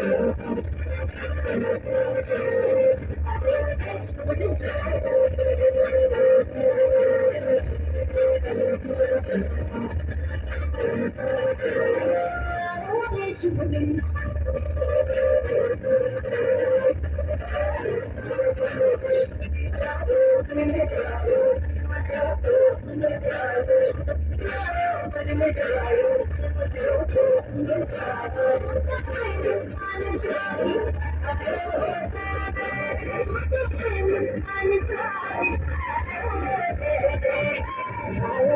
I'm sorry.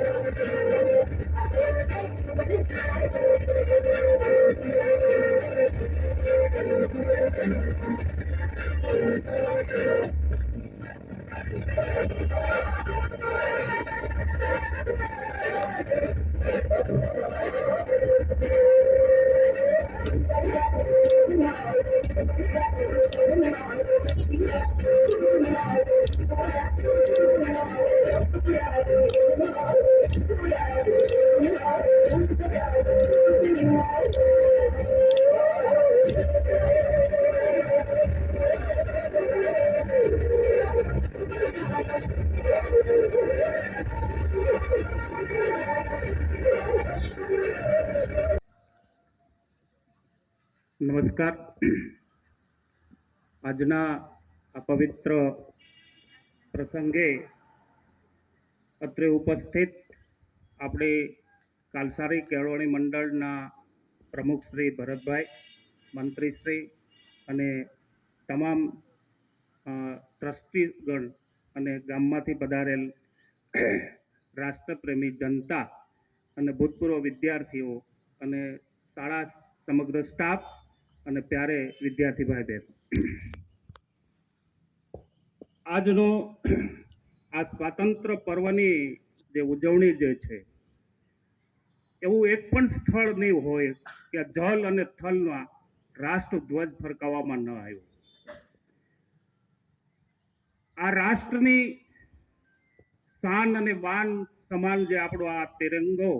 Thank you. નમસ્કાર. આજના આ પવિત્ર પ્રસંગે અત્રે ઉપસ્થિત આપણે કાલસારી કેળવણી મંડળના પ્રમુખ શ્રી ભરતભાઈ મંત્રીશ્રી અને તમામ ટ્રસ્ટીગણ અને ગામમાંથી પધારેલ રાષ્ટ્રપ્રેમી જનતા અને ભૂતપૂર્વ વિદ્યાર્થીઓ અને શાળા સમગ્ર સ્ટાફ અને પ્યારે વિદ્યાર્થી ભાઈ બહેન આજનો આ સ્વાતંત્ર પર્વની જે ઉજવણી જે છે, એવું એક પણ સ્થળ નહીં હોય કે જલ અને થલમાં રાષ્ટ્રધ્વજ ફરકાવવામાં ન આવ્યો. આ રાષ્ટ્રની શાન અને વાન સમાન જે આપણો આ તિરંગો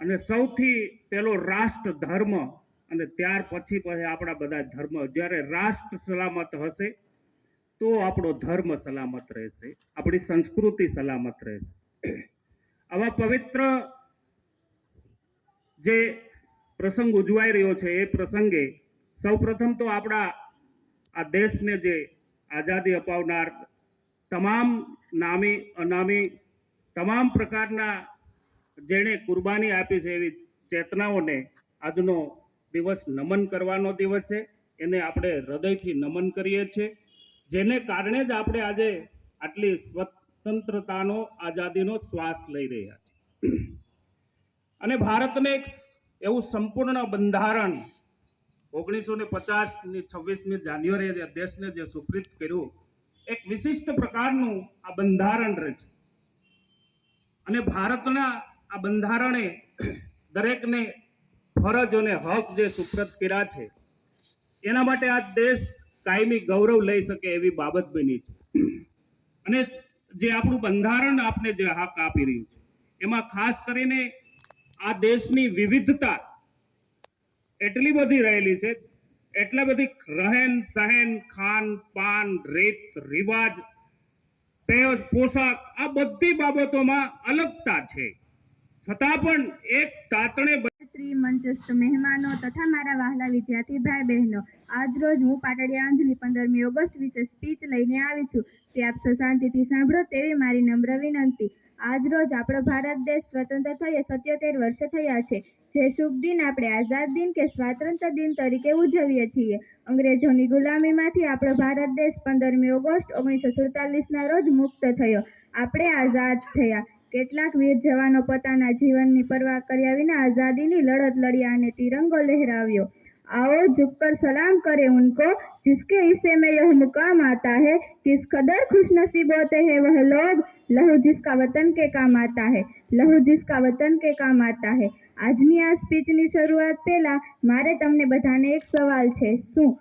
અને સૌથી પેલો રાષ્ટ્ર ધર્મ અને ત્યાર પછી પછી આપણા બધા ધર્મ, જ્યારે રાષ્ટ્ર સલામત હશે, તો આપણો ધર્મ સલામત રહેશે, આપણી સંસ્કૃતિ સલામત રહેશે. આવા પવિત્ર જે પ્રસંગ ઉજવાઈ રહ્યો છે, એ પ્રસંગે સૌપ્રથમ તો આપણા આ દેશને જે આઝાદી અપાવનાર તમામ નામી, અનામી, તમામ પ્રકારના જેણે કુરબાની આપી છે, એવી ચેતનાઓને આજનો દિવસ નમન કરવાનો દિવસ છે. એને આપણે હૃદયથી નમન કરીએ છીએ. જેને કારણે જ આપણે આજે આટલી સ્વતંત્રતાનો, આઝાદીનો શ્વાસ લઈ રહ્યા છીએ. અને ભારતને એક એવું સંપૂર્ણ બંધારણ ઓગણીસો ને પચાસની છવ્વીસમી જાન્યુઆરીએ દેશને જે સુપ્રીત કર્યું, એક વિશિષ્ટ પ્રકારનું આ બંધારણ રહે છે. અને ભારતના આ બંધારણે દરેકને ફરજ અને હક જે સુપ્રત કર્યા છે, એના માટે આ દેશ કાયમી ગૌરવ લઈ શકે એવી બાબત બની છે. અને જે આપણું બંધારણ આપને જે હક આપી રહ્યું છે, એમાં ખાસ કરીને આ દેશની વિવિધતા એટલી બધી રહેલી છે, એટલા બધી રહેન સહેન, ખાન પાન, રીત, રિવાજ પહેર પોશાક, આ બધી બાબતોમાં અલગતા છે. છતાં પણ એક તાતણે મંચસ્થ મહેમાનો તથા મારા વહાલા વિદ્યાર્થી ભાઈ બહેનો આજરોજ હું પાટડિયા અંજલિ પંદરમી ઓગસ્ટ વિશે સ્પીચ લઈને આવી છું. તે આપ શાંતિથી સાંભળો તેવી મારી નમ્ર વિનંતી. આજરોજ આપણો ભારત દેશ સ્વતંત્ર થયે, સત્યોતેર વર્ષ થયા છે. જે શુભ દિન આપણે આઝાદ દિન કે સ્વાતંત્ર્ય દિન તરીકે ઉજવીએ છીએ. અંગ્રેજોની ગુલામીમાંથી આપણો ભારત દેશ પંદરમી ઓગસ્ટ ઓગણીસો સુડતાલીસના રોજ મુક્ત થયો. આપણે આઝાદ થયા. કેટલાક વીર જવાનો પોતાના જીવનની પરવા કર્યા વિના આઝાદીની લડત લડ્યા અને તિરંગો લહેરાવ્યો आओ झुककर सलाम करें उनको जिसके हिस्से में यह मुकाम आता है किस कदर खुश नसीब होते हैं वह लोग लहू जिसका वतन के काम आता है લહુ जिसका વતન કે કામ આતા હે આજની આ સ્પીચની શરૂઆત પહેલા મારે તમને બધાને એક સવાલ છે શું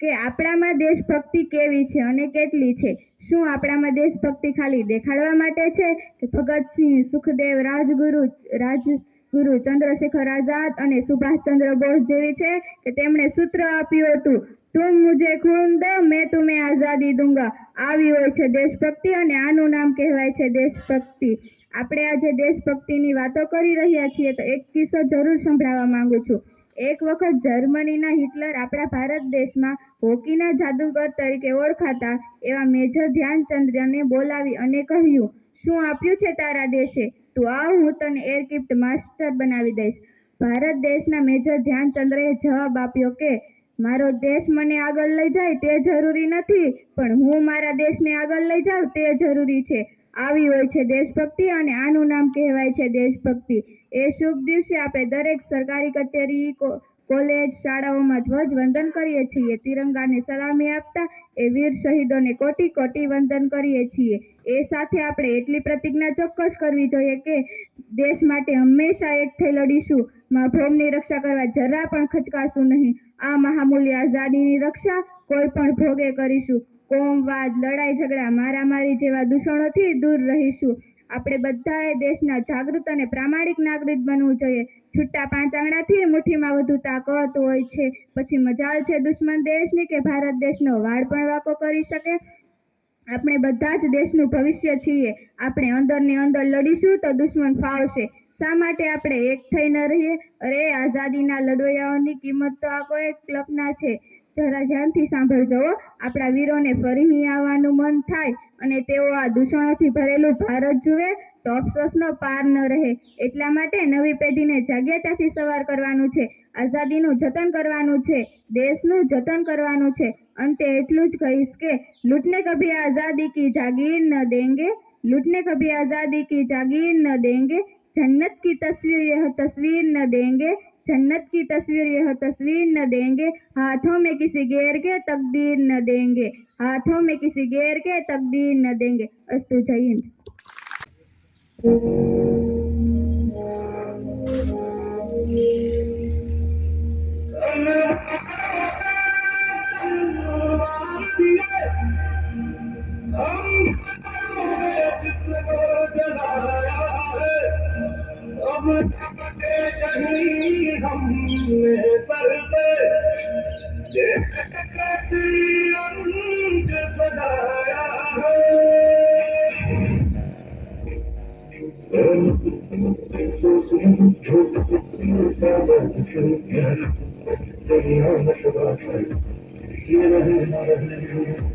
કે આપણામાં દેશભક્તિ કેવી છે અને કેટલી છે? શું આપણામાં દેશભક્તિ ખાલી દેખાડવા માટે છે કે ભગતસિંહ સુખદેવ, રાજગુરુ રાજગુરુ, ચંદ્રશેખર આઝાદ અને સુભાષચંદ્ર બોઝ જેવી છે કે તેમણે સૂત્ર આપ્યું હતું તું મુજે ખૂન દો, મેં તુમે આઝાદી દુંગા. આવી હોય છે દેશભક્તિ અને આનું નામ કહેવાય છે દેશભક્તિ. આપણે આજે દેશભક્તિની વાતો કરી રહ્યા છીએ તો એક કિસ્સો જરૂર સંભળાવવા માંગુ છું. એક વખત જર્મનીના હિટલર આપણા ભારત દેશમાં હોકીના જાદુગર તરીકે ઓળખાતા એવા મેજર ધ્યાનચંદ્રને બોલાવી અને કહ્યું, શું આપ્યું છે તારા દેશે? તું આવ, હું તને એરક્રાફ્ટ માસ્ટર બનાવી દઈશ. ભારત દેશના મેજર ધ્યાનચંદ્રએ જવાબ આપ્યો કે, મારો દેશ મને આગળ લઈ જાય તે જરૂરી નથી, પણ હું મારા દેશને આગળ લઈ જાઉં તે જરૂરી છે. આવી હોય છે દેશભક્તિ અને આનું નામ કહેવાય છે દેશભક્તિ. એ શુભ દિવસે આપણે દરેક સરકારી કચેરી કોલેજ, શાળાઓમાં ધ્વજ વંદન કરીએ છીએ. તિરંગાને સલામી આપતા એ વીર શહીદોને કોટી કોટી વંદન કરીએ છીએ. એ સાથે આપણે એટલી પ્રતિજ્ઞા ચોક્કસ કરવી જોઈએ કે દેશ માટે હંમેશા એક થઈ લડીશું. મા ભ્રમની રક્ષા કરવા જરા પણ ખચકાશું નહીં. આ મહામૂલ્ય આઝાદીની રક્ષા કોઈ પણ ભોગે કરીશું. કોમવાદ લડાઈ, ઝઘડા, મારામારી જેવા દૂષણોથી દૂર રહીશું. આપણે બધાએ દેશના જાગૃત અને પ્રામાણિક નાગરિક બનવું જોઈએ. છૂટા પાંચ આંગણાથી મુઠ્ઠીમાં વધુ તાકાત હોય છે. પછી મજાલ છે દુશ્મન દેશની કે ભારત દેશનો વાળ પણ વાકો કરી શકે? આપણે બધા જ દેશનું ભવિષ્ય છીએ. આપણે અંદર ને અંદર લડીશું તો દુશ્મન ફાવશે. શા માટે આપણે એક થઈ ન રહીએ? અરે, આઝાદીના લડવૈયાઓની કિંમત તો આ કોઈ ક્લબના છે. જરા ધ્યાનથી સાંભળજો આપણા વીરોને ફરી અહીં આવવાનું મન થાય અને તેઓ આ દૂષણોથી ભરેલું ભારત જુએ તો અફસોસનો પાર ન રહે. એટલા માટે નવી પેઢીને જાગ્યતાથી સવાર કરવાનું છે, આઝાદીનું જતન કરવાનું છે, દેશનું જતન કરવાનું છે. અંતે એટલું જ કહીશ કે લૂંટને કભી આઝાદી કી જાગીર ન દેંગે? લૂંટને કભી આઝાદી કી જાગીર ન દેંગે? જન્નત કી તસવીર તસવીર ન દેંગે? जन्नत की तस्वीर, यह तस्वीर न देंगे। हाथों में किसी गैर के तकदीर न देंगे। हाथों में किसी गैर के तकदीर न देंगे। अस्तु जय हिंद। हमने सर पे कैसी अंक सजाया है सोचने झूठ ज्यादा किसी दुनिया में सदा है ये रहे ना रहे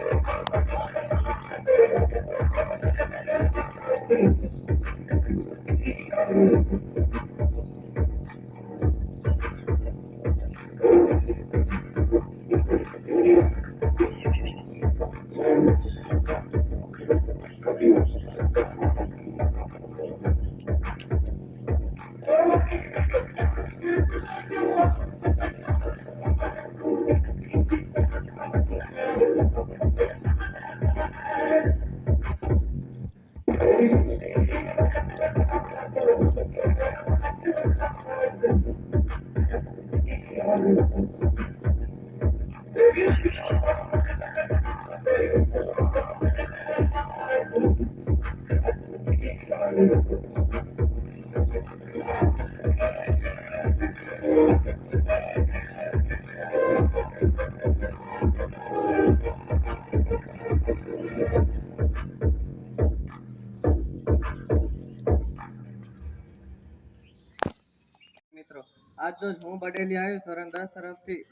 રોજ હું બડેલી આવ્યો ધોરણ દસ તરફથી.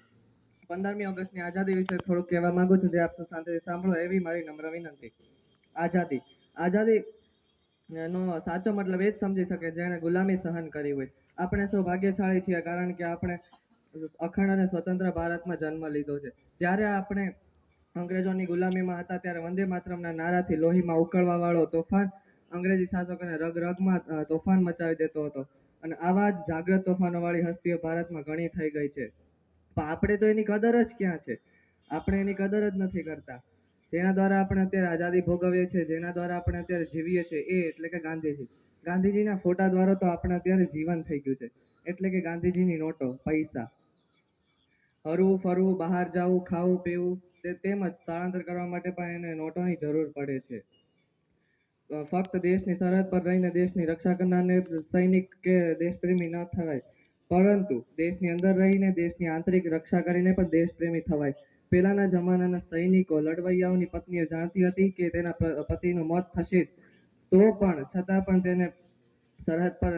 પંદરમી ઓગસ્ટની આઝાદી વિશે થોડુંક કહેવા માંગુ છું, જે આપ સૌ શાંતિથી સાંભળો એવી મારી નમ્ર વિનંતી. આઝાદી. આઝાદી નો સાચો મતલબ એ જ સમજી શકે જેણે ગુલામી સહન કરી હોય. આપણે સૌ ભાગ્યશાળી છીએ કારણ કે આપણે અખંડ અને સ્વતંત્ર ભારતમાં જન્મ લીધો છે. જ્યારે આપણે અંગ્રેજોની ગુલામીમાં હતા ત્યારે વંદે માતરમના નારાથી લોહીમાં ઉકળવા વાળો તોફાન અંગ્રેજી શાસકોને રગ રગમાં તોફાન મચાવી દેતો હતો. અને આવા જ જાગ્રત તોફાનોવાળી હસ્તીઓ ભારતમાં ઘણી થઈ ગઈ છે. પણ આપણે તો એની કદર જ ક્યાં છે? આપણે એની કદર જ નથી કરતા. જેના દ્વારા આપણે અત્યારે આઝાદી ભોગવીએ છીએ, જેના દ્વારા આપણે અત્યારે જીવીએ છીએ, એ એટલે કે ગાંધીજી. ગાંધીજીના ફોટા દ્વારા તો આપણે અત્યારે જીવન થઈ ગયું છે. એટલે કે ગાંધીજીની નોટો, પૈસા. હરવું, ફરવું, બહાર જવું, ખાવું, પીવું, તે તેમજ સ્થળાંતર કરવા માટે પણ એને નોટોની જરૂર પડે છે. ફક્ત દેશની સરહદ પર રહીને દેશની રક્ષા કરનારને સૈનિક કે દેશપ્રેમી ન થવાય. પરંતુ દેશની અંદર રહીને દેશની આંતરિક રક્ષા કરીને પણ દેશપ્રેમી થવાય. પહેલાના જમાનાના સૈનિકો લડવૈયાઓની પત્નીઓ જાણતી હતી કે તેના પતિનું મોત થશે, તો પણ છતાં પણ તેને સરહદ પર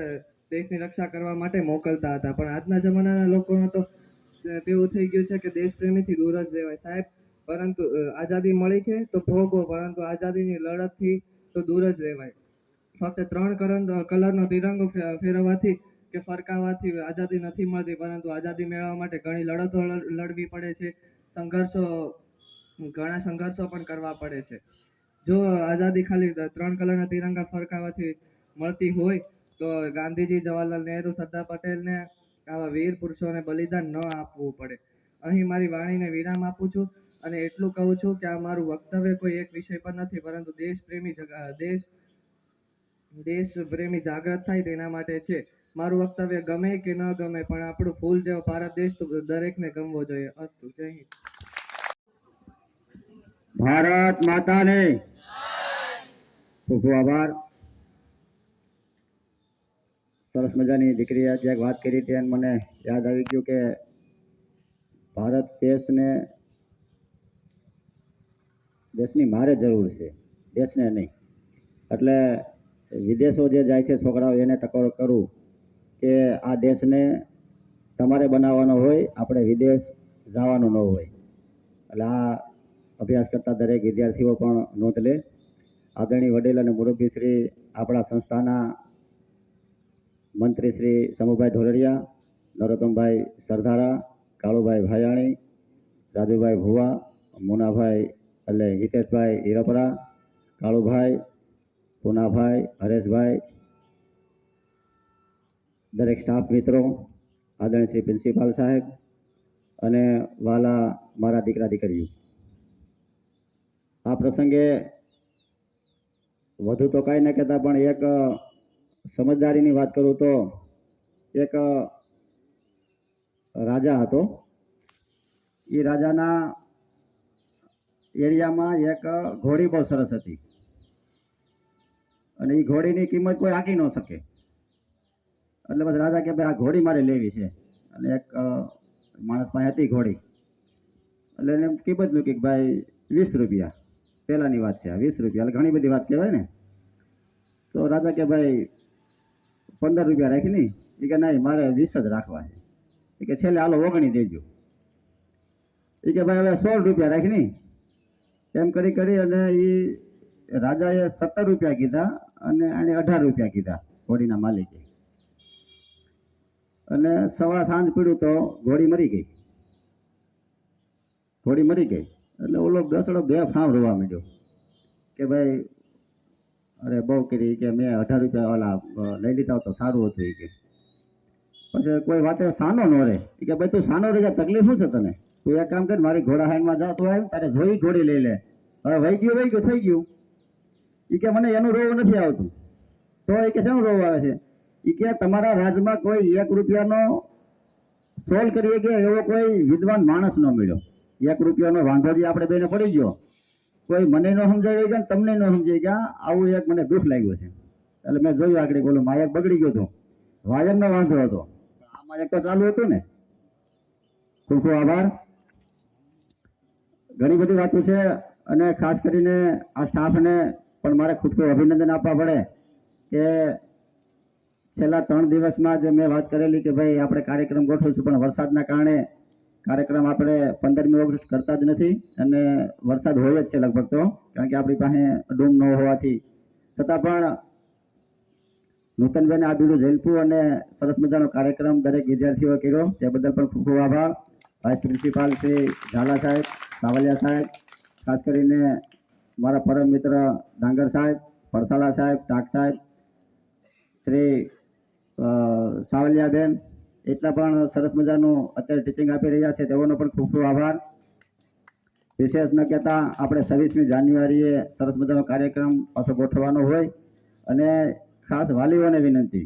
દેશની રક્ષા કરવા માટે મોકલતા હતા. પણ આજના જમાનાના લોકોનો તો તેવું થઈ ગયું છે કે દેશપ્રેમીથી દૂર જ રહેવાય. સાહેબ, પરંતુ આઝાદી મળી છે તો ભોગવો પરંતુ આઝાદીની લડતથી તો દૂર જ રહેવાય. ફક્ત ત્રણ કલર કલરનો તિરંગો ફેરવવાથી કે ફરકાવવાથી આઝાદી નથી મળતી, પરંતુ આઝાદી મેળવવા માટે ઘણી લડતો લડવી પડે છે. સંઘર્ષો, ઘણા સંઘર્ષો પણ કરવા પડે છે. જો આઝાદી ખાલી ત્રણ કલરના તિરંગા ફરકાવવાથી મળતી હોય, તો ગાંધીજી, જવાહરલાલ નહેરુ, સરદાર પટેલને આવા વીર પુરુષોને બલિદાન ન આપવું પડે. અહીં મારી વાણીને વિરામ આપું છું અને એટલું કહું છું કે આ મારું વક્તવ્ય કોઈ એક વિષય પર નથી, પરંતુ દેશપ્રેમી જગ- દેશ દેશ પ્રેમી જાગૃત થાય તેના માટે છે. મારું વક્તવ્ય ગમે કે ન ગમે, પણ આપણું ફૂલ જેવો ભારત દેશ તો દરેકને ગમવો જોઈએ. અસ્તુ. જય હિન્દ. ભારત માતાને ખૂબ ખૂબ આભાર. સરસ મજાની દીકરી જે વાત કરી હતી મને યાદ આવી ગયું કે ભારત દેશને દેશની મારે જરૂર છે, દેશને નહીં. એટલે વિદેશો જે જાય છે છોકરાઓ, એને ટકોર કરું. કે આ દેશને તમારે બનાવવાનો હોય, આપણે વિદેશ જવાનું ન હોય. એટલે આ અભ્યાસ કરતા દરેક વિદ્યાર્થીઓ પણ નોંધ લે. આદરણીય વડીલ અને મુરબ્બીશ્રી આપણા સંસ્થાના મંત્રી શ્રી સમુભાઈ ઢોલરિયા, નરોત્તમભાઈ સરદારા કાળુભાઈ ભાયાણી, રાજુભાઈ ભુવા, મુનાભાઈ એટલે હિતેશભાઈ હીરપરા, કાળુભાઈ, પૂનાભાઈ, હરેશભાઈ દરેક સ્ટાફ મિત્રો, આદરણીય શ્રી પ્રિન્સિપાલ સાહેબ અને વાલા મારા દીકરા દીકરીઓ આ પ્રસંગે વધુ તો કાંઈ ન કહેતા, પણ એક સમજદારીની વાત કરું તો એક રાજા હતો. એ રાજાના એરિયામાં એક ઘોડી બહુ સરસ હતી. અને એ ઘોડીની કિંમત કોઈ આંકી ન શકે. એટલે પછી રાજા કે ભાઈ આ ઘોડી મારે લેવી છે. અને એક માણસ પાસે હતી ઘોડી. એટલે એને કિંમત મૂકી કે ભાઈ વીસ રૂપિયા. પહેલાંની વાત છે આ વીસ રૂપિયા. એટલે ઘણી બધી વાત કહેવાય ને. તો રાજા કે ભાઈ પંદર રૂપિયા રાખી નહીં એ કે નહીં મારે વીસ જ રાખવા છે. એ કે છેલ્લે હાલો ઓગણી દેજો. એ કે ભાઈ હવે સોળ રૂપિયા રાખી નહીં એમ કરી કરી અને એ રાજાએ સત્તર રૂપિયા કીધા અને એણે અઢાર રૂપિયા કીધા ઘોડીના માલિકે. અને સવા સાંજ પીડ્યું તો ઘોડી મરી ગઈ. ઘોડી મરી ગઈ. એટલે ઓલો દસડો બે ફામ રોવા માંડ્યો. કે ભાઈ, અરે બહુ કરી કે મેં અઢાર રૂપિયા ઓલા લઈ લીધા તો સારું હતું કે. પછી કોઈ વાતે સાનો ન રહે. કે ભાઈ, તું સાનો રહે તકલીફ શું છે તને? તું એક કામ કર, મારી ઘોડા હાઈનમાં જા, તું આવ્યું તારે જોઈ ઘોડી લઈ લે. હવે વહી ગયું વહી ગયું, થઈ ગયું. એ કે મને એનું રોવું નથી આવતું. તો એ કે શેનું રોવું આવે છે? એ કે તમારા રાજમાં કોઈ એક રૂપિયાનો સોલ્વ કરીએ કે એવો કોઈ વિદ્વાન માણસ ન મળ્યો. એક રૂપિયાનો વાંધો જે આપણે બેને પડી ગયો. કોઈ મને ન સમજાવી ગયા તમને ન સમજાઈ ગયા આવું એક મને દુઃખ લાગ્યું છે. એટલે મેં જોયું આગળ બોલું માયક બગડી ગયો હતો વાયરનો વાંધો હતો. આમાં એક તો ચાલુ હતું ને. ખૂબ ખૂબ આભાર. ઘણી બધી વાતો છે અને ખાસ કરીને આ સ્ટાફને પણ મારે ખૂબ ખૂબ અભિનંદન આપવા પડે કે છેલ્લા ત્રણ દિવસમાં જ મેં વાત કરેલી કે ભાઈ આપણે કાર્યક્રમ ગોઠવીશું, પણ વરસાદના કારણે કાર્યક્રમ આપણે પંદરમી ઓગસ્ટ કરતા જ નથી અને વરસાદ હોય જ છે લગભગ તો, કારણ કે આપણી પાસે ડૂમ ન હોવાથી. છતાં પણ નૂતનબેન આ બીડું ઝેલપું અને સરસ મજાનો કાર્યક્રમ દરેક વિદ્યાર્થીઓએ કર્યો. તે બદલ પણ ખૂબ ખૂબ આભાર. વાઇસ પ્રિન્સિપાલ શ્રી ઝાલા સાહેબ, સાવલિયા સાહેબ, ખાસ કરીને મારા પરમ મિત્ર ડાંગર સાહેબ પરસાળા સાહેબ, ટાક સાહેબ, શ્રી સાવલિયાબેન, એટલા પણ સરસ મજાનું અત્યારે ટીચિંગ આપી રહ્યા છે. તેઓનો પણ ખૂબ ખૂબ આભાર. વિશેષ ન કહેતા આપણે છવ્વીસમી જાન્યુઆરીએ સરસ મજાનો કાર્યક્રમ પાછો ગોઠવવાનો હોય. અને ખાસ વાલીઓને વિનંતી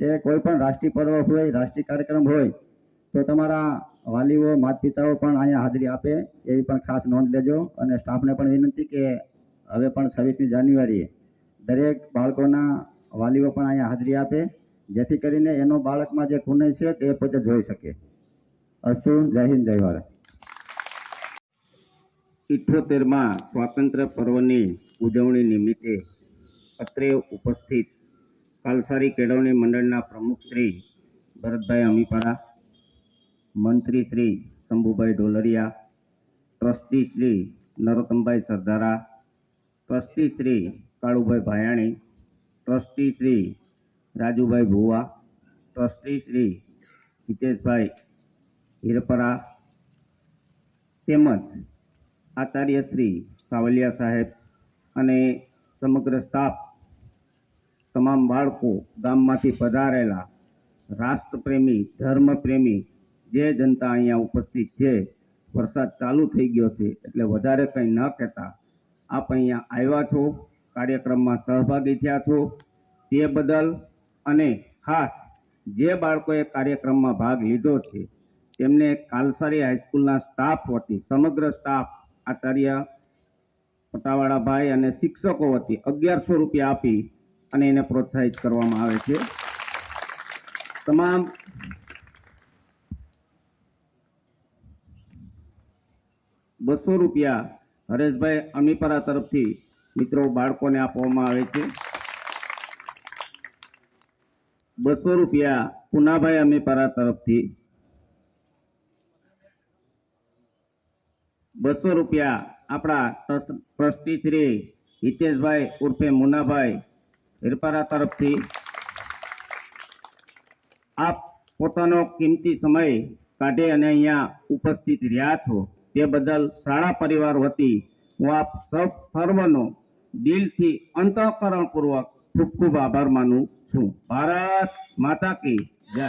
કે કોઈ પણ રાષ્ટ્રીય પર્વ હોય, રાષ્ટ્રીય કાર્યક્રમ હોય, તો તમારા વાલીઓ માતા પિતાઓ પણ અહીંયા હાજરી આપે એવી પણ ખાસ નોંધ લેજો. અને સ્ટાફને પણ વિનંતી કે હવે પણ છવ્વીસમી જાન્યુઆરીએ દરેક બાળકોના વાલીઓ પણ અહીંયા હાજરી આપે. જેથી કરીને એનો બાળકમાં જે ખૂને છે તે પોતે જોઈ શકે. અસ્તુ, જય હિન્દ, જય ભારત. ઇઠ્ઠોતેરમાં સ્વાતંત્ર્ય પર્વની ઉજવણી નિમિત્તે અત્રે ઉપસ્થિત કાલસારી કેળવણી મંડળના પ્રમુખ શ્રી ભરતભાઈ અમીપારા મંત્રી Shri Shambhubhai Dholariya, trustee Shri Narottambhai Sardara, trustee Shri Kalubhai Bhayani, trustee Shri Rajubhai Bhuva, trustee Shri Hiteshbhai Hirpara તેમજ આચાર્ય શ્રી સાવલિયા સાહેબ અને સમગ્ર સ્ટાફ, તમામ બાળકો ગામમાંથી પધારેલા રાષ્ટ્રપ્રેમી, ધર્મપ્રેમી, જે જનતા અહીંયા ઉપસ્થિત છે, વરસાદ ચાલુ થઈ ગયો છે, એટલે વધારે કંઈ ન કહેતા. આપ અહીંયા આવ્યા છો, કાર્યક્રમમાં સહભાગી થયા છો. તે બદલ અને ખાસ જે બાળકોએ કાર્યક્રમમાં ભાગ લીધો છે, તેમને કાલસારી હાઈસ્કૂલના સ્ટાફ વતી, સમગ્ર સ્ટાફ આચાર્ય પટાવાળાભાઈ અને શિક્ષકો વતી અગિયારસો રૂપિયા આપી અને એને પ્રોત્સાહિત કરવામાં આવે છે. તમામ બસો રૂપિયા હરેશભાઈ અમીપરા તરફથી મિત્રો બાળકોને આપવામાં આવે છે. બસો રૂપિયા પુનાભાઈ અમીપરા તરફથી. બસો રૂપિયા આપણા ટ્રસ- ટ્રસ્ટી શ્રી હિતેશભાઈ ઉર્ફે મુનાભાઈ હિરપારા તરફથી. આપ પોતાનો કિંમતી સમય કાઢી અને અહીંયા ઉપસ્થિત રહ્યા છો. તે બદલ શાળા પરિવાર વતી હું આપ સૌ, સર્વનો દિલથી અંતઃકરણપૂર્વક ખૂબ ખૂબ આભાર માનું છું. ભારત માતા કી જય.